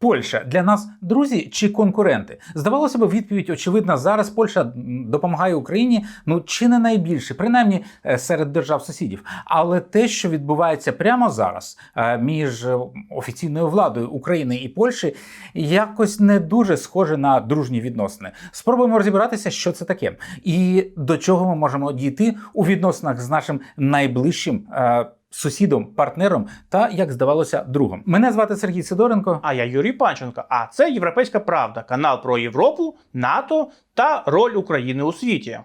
Польща для нас друзі чи конкуренти? Здавалося б, відповідь очевидна. Зараз Польща допомагає Україні, ну чи не найбільше, принаймні е, серед держав сусідів. Але те, що відбувається прямо зараз е, між е, офіційною владою України і Польщі, якось не дуже схоже на дружні відносини. Спробуємо розібратися, що це таке, і до чого ми можемо дійти у відносинах з нашим найближчим. Сусідом, партнером та, як здавалося, другом. Мене звати Сергій Сидоренко. А я Юрій Панченко. А це Європейська Правда, канал про Європу, НАТО та роль України у світі.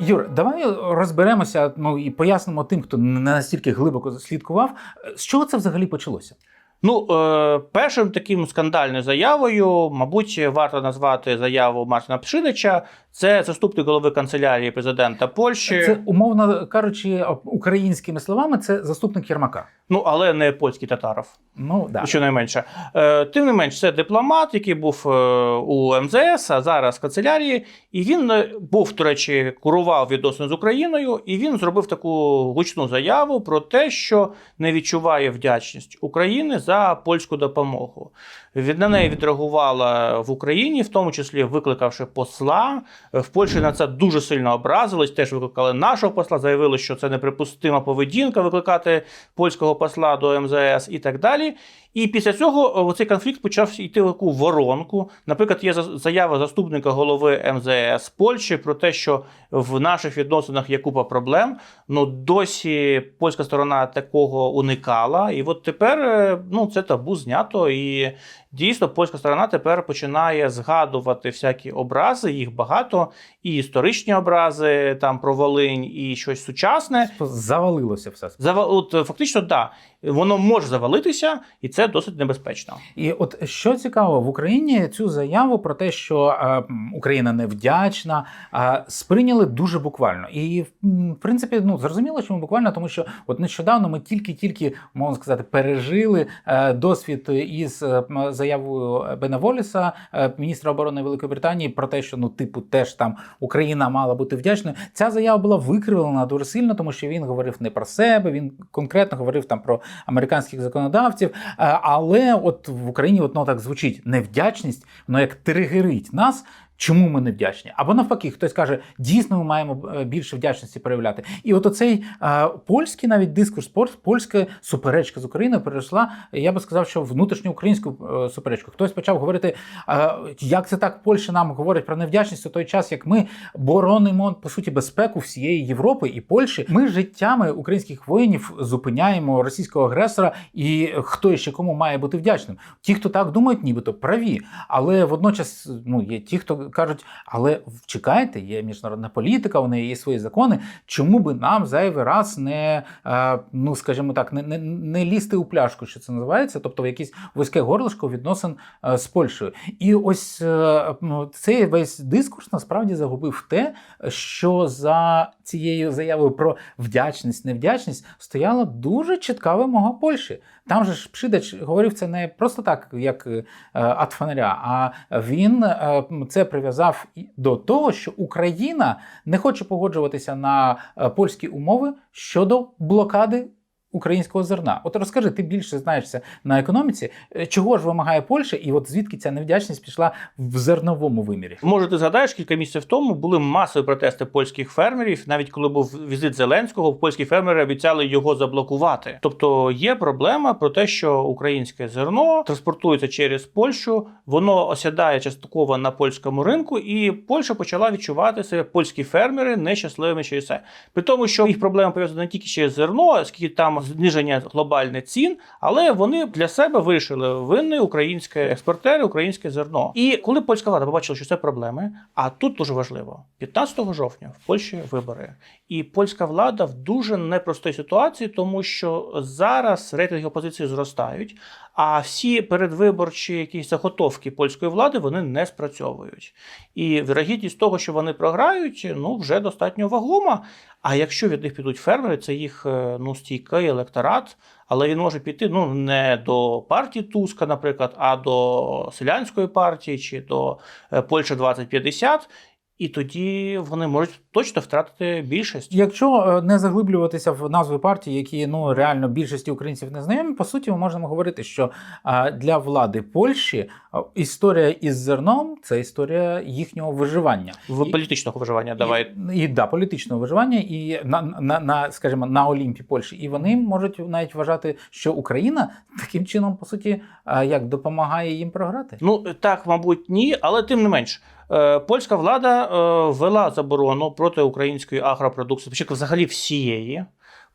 Юр, давай розберемося ну і пояснимо тим, хто не настільки глибоко слідкував, з чого це взагалі почалося. Ну, е, першим таким скандальною заявою, мабуть, варто назвати заяву Мартина Пшидича. Це заступник голови канцелярії президента Польщі. Це умовно кажучи, українськими словами, це заступник Єрмака. Ну, але не польський татаров. Ну да. Щонайменше. Е, тим не менш, це дипломат, який був е, у МЗС, а зараз в канцелярії. І він був, до речі, курував відносини з Україною, і він зробив таку гучну заяву про те, що не відчуває вдячність України за польську допомогу. Від на неї відреагувала в Україні, в тому числі викликавши посла. В Польщі на це дуже сильно образились. Теж викликали нашого посла, заявили, що це неприпустима поведінка викликати польського посла до МЗС і так далі. І після цього цей конфлікт почав йти в таку воронку. Наприклад, є за- заява заступника голови МЗС Польщі про те, що в наших відносинах є купа проблем. Ну досі польська сторона такого уникала. І от тепер е, ну, це табу знято. І дійсно польська сторона тепер починає згадувати всякі образи, їх багато, і історичні образи там про Волинь, і щось сучасне. Завалилося все. Зава... От, е, фактично, так, воно може завалитися, і це досить небезпечно. І от що цікаво, в Україні цю заяву про те, що е, Україна невдячна, е, сприйняли дуже буквально. І в принципі, ну зрозуміло, чому буквально, тому що от нещодавно ми тільки-тільки можна сказати пережили е, досвід із заявою Бена Воліса, міністра оборони Великої Британії, про те, що ну, типу, теж там Україна мала бути вдячною. Ця заява була викривлена дуже сильно, тому що він говорив не про себе, він конкретно говорив там про американських законодавців. Е, Але от в Україні воно так звучить невдячність, воно як тригерить нас. Чому ми не вдячні? Або навпаки, хтось каже, дійсно ми маємо е, більше вдячності проявляти. І от оцей е, польський навіть дискурс, польська суперечка з Україною перейшла, я би сказав, що внутрішньоукраїнську е, суперечку. Хтось почав говорити, е, як це так Польща нам говорить про невдячність у той час, як ми боронимо по суті безпеку всієї Європи і Польщі. Ми життями українських воїнів зупиняємо російського агресора, і хто ще кому має бути вдячним. Ті, хто так думають, нібито праві, але водночас ну є ті, хто кажуть, але чекайте, є міжнародна політика, у неї є свої закони. Чому би нам зайвий раз не е, ну скажімо так, не, не, не лізти у пляшку, що це називається, тобто в якесь вузьке горлишко відносин е, з Польщею. І ось е, ну, цей весь дискурс насправді загубив те, що за цією заявою про вдячність, невдячність стояла дуже чітка вимога Польщі. Там же ж Пшидач говорив це не просто так, як е, ад фонаря, а він е, це прив'язав до того, що Україна не хоче погоджуватися на е, польські умови щодо блокади. Українського зерна, от розкажи, ти більше знаєшся на економіці, е, чого ж вимагає Польща, і от звідки ця невдячність пішла в зерновому вимірі? Може, ти згадаєш, кілька місяців тому були масові протести польських фермерів. Навіть коли був візит Зеленського, польські фермери обіцяли його заблокувати. Тобто є проблема про те, що українське зерно транспортується через Польщу, воно осядає частково на польському ринку, і Польща почала відчувати себе польські фермери нещасливими через це. При тому, що їх проблема пов'язана не тільки через зерно, оскільки там зниження глобальних цін, але вони для себе вирішили винні українське експортери, українське зерно. І коли польська влада побачила, що це проблеми, а тут дуже важливо, 15 жовтня в Польщі вибори, і польська влада в дуже непростій ситуації, тому що зараз рейтинги опозиції зростають. А всі передвиборчі якісь заготовки польської влади вони не спрацьовують. І вірогідність того, що вони програють, ну вже достатньо вагома. А якщо від них підуть фермери, це їх е, ну стійкий електорат, але він може піти ну не до партії Туска, наприклад, а до селянської партії чи до е, Польща 2050. І тоді вони можуть точно втратити більшість. Якщо е, не заглиблюватися в назви партій, які ну реально більшості українців не знайомі, по суті, ми можемо говорити, що е, для влади Польщі е, історія із зерном це історія їхнього виживання. В політичного виживання давай. І, і да, політичного виживання, і на, на, на, скажімо, на Олімпі Польщі. І вони можуть навіть вважати, що Україна таким чином, по суті, як допомагає їм програти. Ну так, мабуть, ні, але тим не менш. Польська влада ввела заборону проти української агропродукції, спочатку взагалі всієї.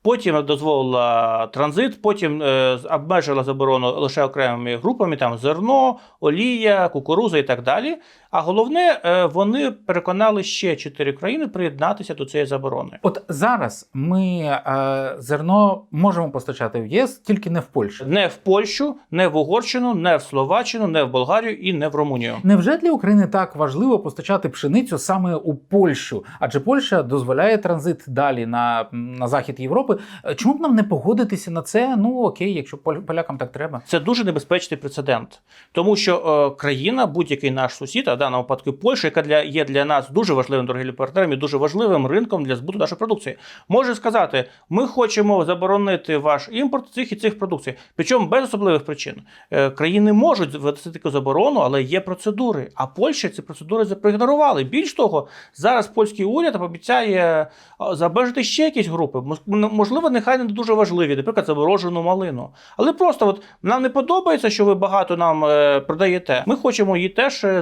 Потім дозволила транзит, потім е, обмежила заборону лише окремими групами: там зерно, олія, кукуруза і так далі. А головне, е, вони переконали ще чотири країни приєднатися до цієї заборони. От зараз ми е, зерно можемо постачати в ЄС, тільки не в Польщі. Не в Польщу, не в Угорщину, не в Словаччину, не в Болгарію і не в Румунію. Невже для України так важливо постачати пшеницю саме у Польщу? Адже Польща дозволяє транзит далі на, на захід Європи. Е, Чому б нам не погодитися на це? Ну окей, якщо полякам так треба. Це дуже небезпечний прецедент, тому що е, країна, будь-який наш сусід, а даному випадку Польща, яка для є для нас дуже важливим торгівельним партнером і дуже важливим ринком для збуту нашої продукції, може сказати: ми хочемо заборонити ваш імпорт цих і цих продукцій, причому без особливих причин. Е, країни можуть ввести таку заборону, але є процедури. А Польща ці процедури запроігнорували. Більш того, зараз польський уряд обіцяє е, забежити ще якісь групи. Можливо, нехай не дуже важливі, наприклад, заморожену малину. Але просто от нам не подобається, що ви багато нам е, продаєте. Ми хочемо її теж е,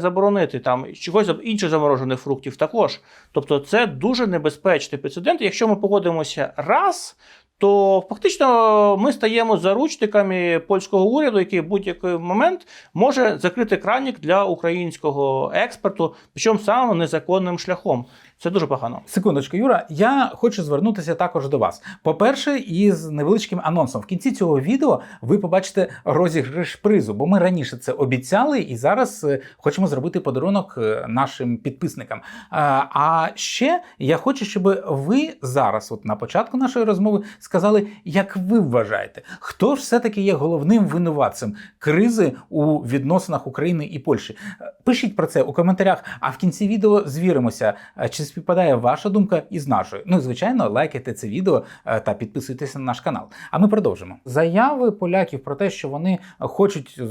заборонити там чогось інших заморожених фруктів також. Тобто, це дуже небезпечний прецедент. Якщо ми погодимося раз. То фактично ми стаємо заручниками польського уряду, який в будь-який момент може закрити кранік для українського експорту, причому самим незаконним шляхом. Це дуже погано. Секундочку, Юра, я хочу звернутися також до вас. По-перше, із невеличким анонсом. В кінці цього відео ви побачите розіграш призу, бо ми раніше це обіцяли і зараз е, хочемо зробити подарунок е, нашим підписникам. А, А ще я хочу, щоб ви зараз, от на початку нашої розмови, сказали, як ви вважаєте, хто ж все-таки є головним винуватцем кризи у відносинах України і Польщі? Е, Пишіть про це у коментарях, а в кінці відео звіримося, е, чи співпадає ваша думка із нашою. Ну і звичайно, лайкайте це відео е, та підписуйтеся на наш канал. А ми продовжимо. Заяви поляків про те, що вони хочуть е,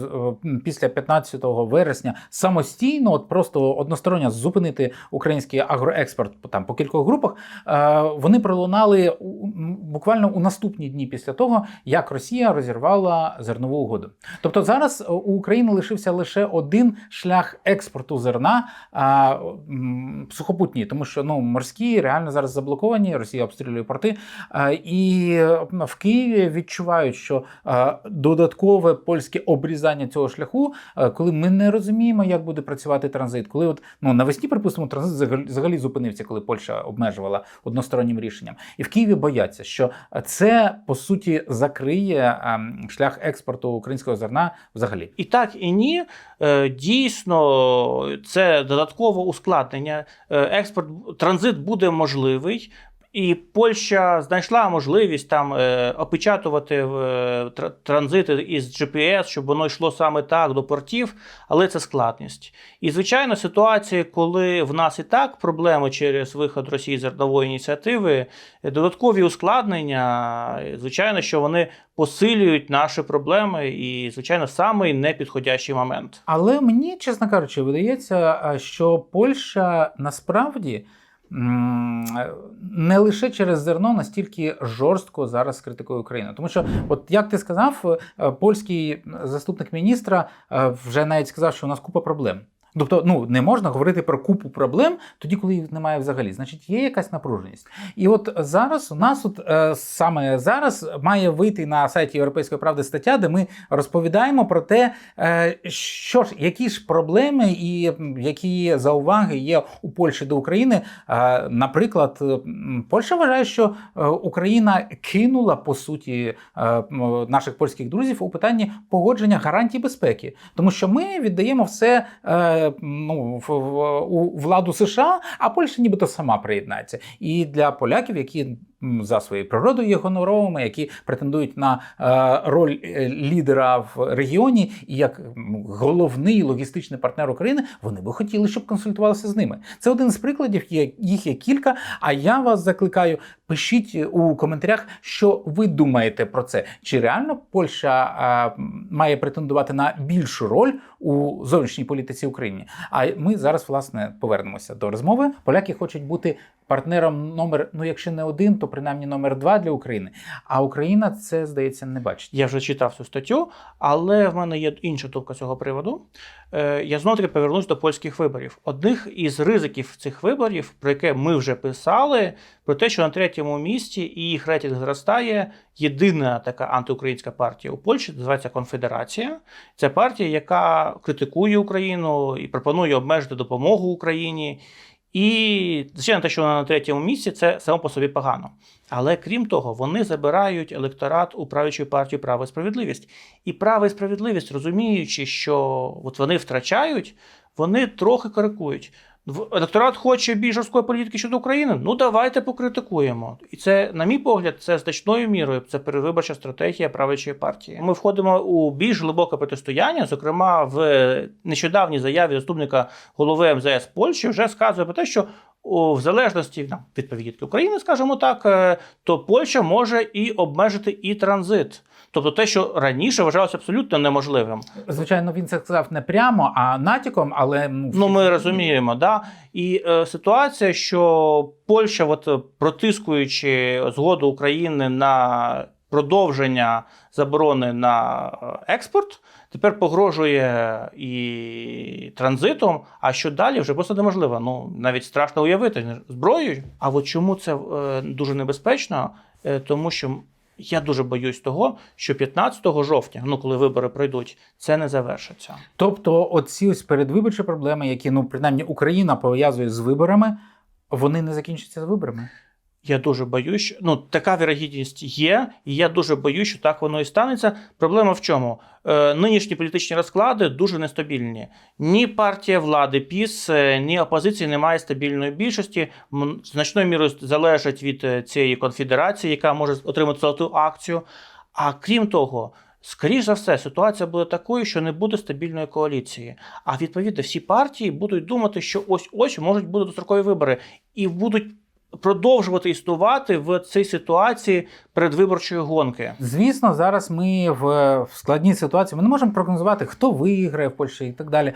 після 15 вересня самостійно, от просто односторонньо зупинити український агроекспорт там по кількох групах. е, Вони пролунали буквально у наступні дні після того, як Росія розірвала зернову угоду. Тобто зараз у України лишився лише один шлях експорту зерна сухопутній, тому що ну морські реально зараз заблоковані. Росія обстрілює порти. І е, в Києві відчувають, що додаткове польське обрізання цього шляху, коли ми не розуміємо, як буде працювати транзит, коли от ну навесні, припустимо, транзит взагалі- зупинився, коли Польща обмежувала одностороннім рішенням. І в Києві бояться, що це по суті закриє ем, шлях експорту українського зерна взагалі. І так, і ні. Е, Дійсно, це додаткове ускладнення. Е, Експорт, транзит буде можливий. І Польща знайшла можливість там е, опечатувати е, тр- транзити із GPS, щоб воно йшло саме так до портів, але це складність. І звичайно, ситуація, коли в нас і так проблеми через виход Росії зернової ініціативи, е, додаткові ускладнення, е, звичайно, що вони посилюють наші проблеми, і звичайно, самий непідходящий момент. Але мені, чесно кажучи, видається, що Польща насправді. Не лише через зерно настільки жорстко зараз критикує Україну, тому що, от як ти сказав, е, польський заступник міністра е, вже навіть сказав, що у нас купа проблем. Тобто, ну не можна говорити про купу проблем тоді, коли їх немає взагалі. Значить, є якась напруженість. І от зараз у нас, от е, саме зараз, має вийти на сайті Європейської правди стаття, де ми розповідаємо про те, е, що ж, які ж проблеми і які зауваги є у Польщі до України. Е, наприклад, Польща вважає, що Україна кинула по суті наших польських друзів у питанні погодження гарантій безпеки, тому що ми віддаємо все. Ну, в, у владу США, а Польща нібито сама приєднається. І для поляків, які за своєю природою є гоноровими, які претендують на е, роль е, лідера в регіоні, і як головний логістичний партнер України, вони би хотіли, щоб консультувалися з ними. Це один з прикладів. Їх є кілька. А я вас закликаю, пишіть у коментарях, що ви думаєте про це. Чи реально Польща е, має претендувати на більшу роль у зовнішній політиці України? А ми зараз власне повернемося до розмови. Поляки хочуть бути партнером номер, ну якщо не один, то принаймні номер два для України. А Україна це здається не бачить. Я вже читав цю статтю, але в мене є інша думка цього приводу. Е, Я знову таки повернусь до польських виборів. Одних із ризиків цих виборів, про яке ми вже писали, про те, що на третьому місці і їх рейтинг зростає. Єдина така антиукраїнська партія у Польщі називається Конфедерація. Це партія, яка критикує Україну і пропонує обмежити допомогу Україні. І звичайно, те, що вона на третьому місці, це само по собі погано. Але крім того, вони забирають електорат у правлячої партії право і справедливість. І право і справедливість, розуміючи, що от вони втрачають, вони трохи корикують. Електорат хоче більш жорсткої політики щодо України. Ну давайте покритикуємо. І це, на мій погляд, це значною мірою. Це перевиборча стратегія правлячої партії. Ми входимо у більш глибоке протистояння. Зокрема, в нещодавній заяві заступника голови МЗС Польщі вже сказує про те, що в залежності від поведінки України, скажімо так, е, то Польща може і обмежити і транзит. Тобто те, що раніше вважалося абсолютно неможливим. Звичайно, він це сказав не прямо, а натяком, але Ну, ми розуміємо, да. І е, ситуація, що Польща, от е, протискуючи згоду України на продовження заборони на е, експорт, тепер погрожує і транзитом. А що далі вже просто неможливо. Ну навіть страшно уявити зброєю. А от чому це е, дуже небезпечно? Е, тому що. Я дуже боюсь того, що 15 жовтня, ну коли вибори пройдуть, це не завершиться. Тобто, оці ось передвиборчі проблеми, які ну принаймні Україна пов'язує з виборами, вони не закінчаться з виборами. Я дуже боюсь, що ну така вірогідність є, і я дуже боюсь, що так воно і станеться. Проблема в чому? Е, нинішні політичні розклади дуже нестабільні. Ні партія влади ПІС, е, ні опозиції немає стабільної більшості. Значною мірою залежать від е, цієї конфедерації, яка може отримати золоту акцію. А крім того. Скоріше за все, ситуація буде такою, що не буде стабільної коаліції. А відповідно, всі партії будуть думати, що ось ось можуть бути дострокові вибори, і будуть продовжувати існувати в цій ситуації передвиборчої гонки. Звісно, зараз ми в, складній ситуації. Ми не можемо прогнозувати, хто виграє в Польщі і так далі.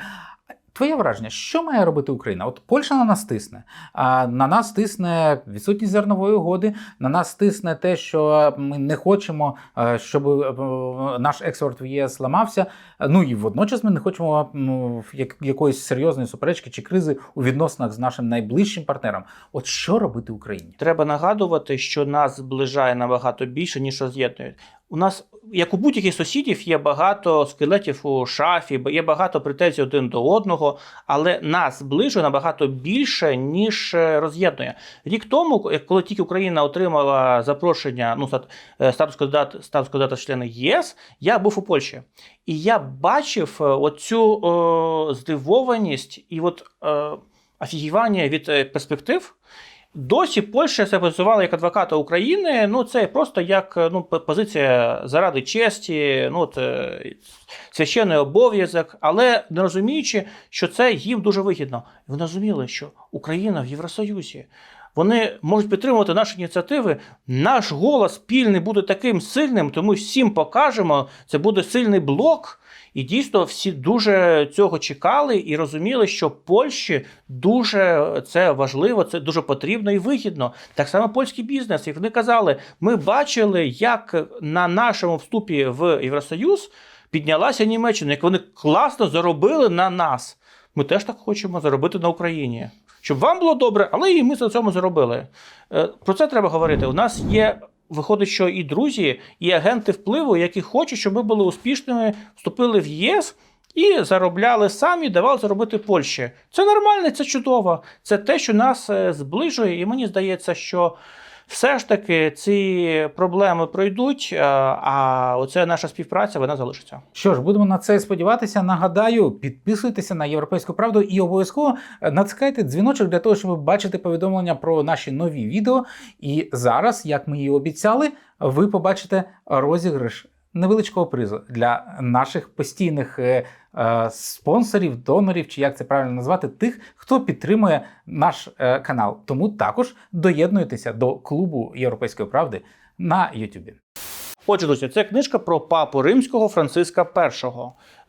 Твоє враження, що має робити Україна? От Польща на нас тисне. А на нас тисне відсутність зернової угоди, на нас тисне те, що ми не хочемо, е, щоб е, наш експорт в ЄС ламався. Ну і водночас ми не хочемо ну, як- якоїсь серйозної суперечки чи кризи у відносинах з нашим найближчим партнером. От що робити Україні? Треба нагадувати, що нас зближає набагато більше, ніж роз'єднує. У нас, як у будь-яких сусідів, є багато скелетів у шафі, є багато претензій один до одного, але нас зближує набагато більше, ніж е, роз'єднує. Рік тому, коли тільки Україна отримала запрошення, ну е, статус кандидат, статус кандидата в члени ЄС, я був у Польщі. І я бачив е, оцю е, здивованість і от офігівання від перспектив. Досі Польща себе позивала як адвоката України. Ну це просто як е, ну позиція заради честі, ну от, е, священний обов'язок, але не розуміючи, що це їм дуже вигідно. Вони розуміли, що Україна в Євросоюзі. Вони можуть підтримувати наші ініціативи. Наш голос спільний буде таким сильним, тому всім покажемо. Це буде сильний блок. І дійсно всі дуже цього чекали і розуміли, що Польщі дуже це важливо, це дуже потрібно і вигідно. Так само польський бізнес. І вони казали: ми бачили, як на нашому вступі в Євросоюз піднялася Німеччина, як вони класно заробили на нас. Ми теж так хочемо заробити на Україні. Щоб вам було добре, але і ми на цьому заробили. Е, Про це треба говорити. У нас є. Виходить, що і друзі, і агенти впливу, які хочуть, щоб ми були успішними, вступили в ЄС і заробляли самі, давали заробити Польщі. Це нормально, це чудово. Це те, що нас е, зближує, і мені здається, що все ж таки ці проблеми пройдуть, е, а оце наша співпраця вона залишиться. Що ж, будемо на це сподіватися. Нагадаю, підписуйтеся на європейську правду і обов'язково натискайте дзвіночок для того, щоб бачити повідомлення про наші нові відео. І зараз, як ми і обіцяли, ви побачите розіграш невеличкого призу для наших постійних е, е, спонсорів, донорів, чи як це правильно назвати, тих, хто підтримує наш е, канал. Тому також доєднуйтеся до клубу Європейської правди на Ютубі. Отже, друзі, це книжка про папу римського Франциска І.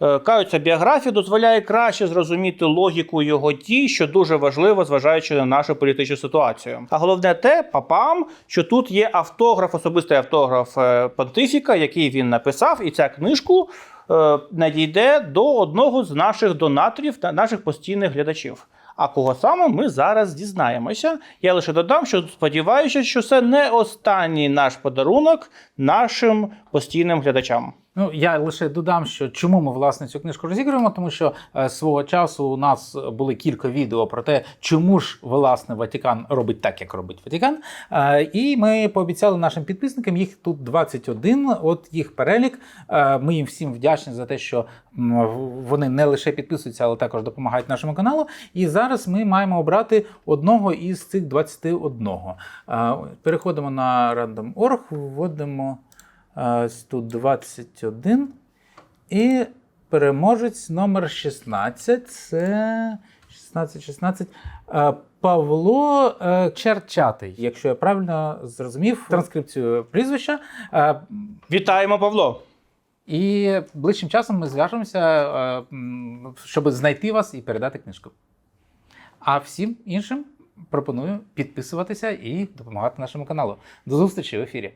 Е, Каються біографія дозволяє краще зрозуміти логіку його дій, що дуже важливо, зважаючи на нашу політичну ситуацію. А головне те, папам, що тут є автограф, особистий автограф е, понтифіка, який він написав, і ця книжку е, надійде до одного з наших донаторів та наших постійних глядачів. А кого саме ми зараз дізнаємося. Я лише додам, що сподіваюся, що це не останній наш подарунок нашим постійним глядачам. Ну, я лише додам, що чому ми власне цю книжку розігруємо, тому що е, свого часу у нас були кілька відео про те, чому ж власне Ватикан робить так, як робить Ватикан. Е, і ми пообіцяли нашим підписникам, їх тут 21, от їх перелік. Е, ми їм всім вдячні за те, що вони не лише підписуються, але також допомагають нашому каналу. І зараз ми маємо обрати одного із цих 21. Е, переходимо на random.org, вводимо. Е, Ось тут 21. І переможець номер 16. Це 16, 16. Е, Павло е, Черчатий, якщо я правильно зрозумів транскрипцію прізвища. Вітаємо, Павло! І ближчим часом ми зв'яжемося, е, щоб знайти вас і передати книжку. А всім іншим пропоную підписуватися і допомагати нашому каналу. До зустрічі в ефірі.